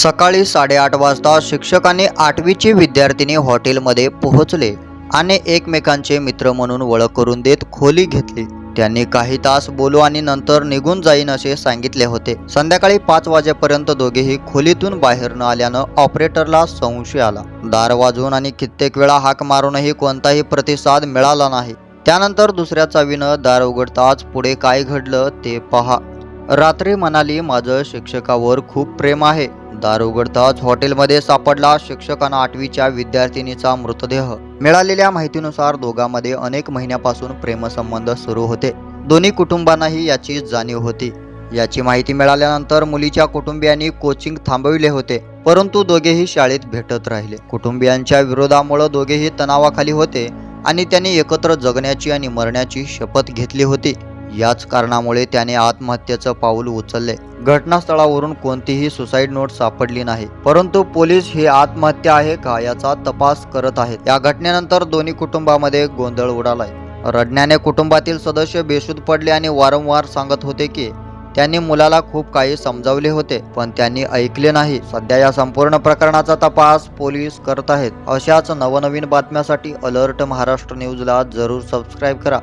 सकाळी साडेआठ वाजता शिक्षकाने आठवीची विद्यार्थिनी हॉटेलमध्ये पोहोचले आणि एकमेकांचे मित्र म्हणून ओळख करून देत खोली घेतली. त्यांनी काही तास बोलू आणि नंतर निघून जाईन असे सांगितले होते. संध्याकाळी पाच वाजेपर्यंत दोघेही खोलीतून बाहेर न आल्यानं ऑपरेटरला संशय आला. दार वाजवून आणि कित्येक वेळा हाक मारूनही कोणताही प्रतिसाद मिळाला नाही. त्यानंतर दुसऱ्या चावीनं दार उघडताच पुढे काय घडलं ते पहा. रात्री म्हणाली माझं शिक्षकावर खूप प्रेम आहे. दार उघडताच हॉटेलमध्ये सापडला. शिक्षकांना आठवीच्या विद्यार्थिनीचा मृतदेह. मिळालेल्या माहितीनुसार दोघांमध्ये अनेक महिन्यापासून प्रेमसंबंध सुरू होते. दोन्ही कुटुंबांनाही याची जाणीव होती. याची माहिती मिळाल्यानंतर मुलीच्या कुटुंबियांनी कोचिंग थांबविले होते परंतु दोघेही शाळेत भेटत राहिले. कुटुंबियांच्या विरोधामुळे दोघेही तणावाखाली होते आणि त्यांनी एकत्र जगण्याची आणि मरण्याची शपथ घेतली होती. याच कारणामुळे त्याने आत्महत्येचं पाऊल उचलले. घटनास्थळावरून कोणतीही सुसाईड नोट सापडली नाही. परंतु पोलीस ही आत्महत्या आहे का याचा तपास करत आहेत. या घटनेनंतर दोन्ही कुटुंबामध्ये गोंधळ उडालाय. रडण्याने कुटुंबातील सदस्य बेशुद्ध पडले आणि वारंवार सांगत होते की त्यांनी मुलाला खूप काही समजावले होते पण त्यांनी ऐकले नाही. सध्या या संपूर्ण प्रकरणाचा तपास पोलीस करत आहेत. अशाच नवनवीन बातम्यासाठी अलर्ट महाराष्ट्र न्यूजला जरूर सबस्क्राईब करा.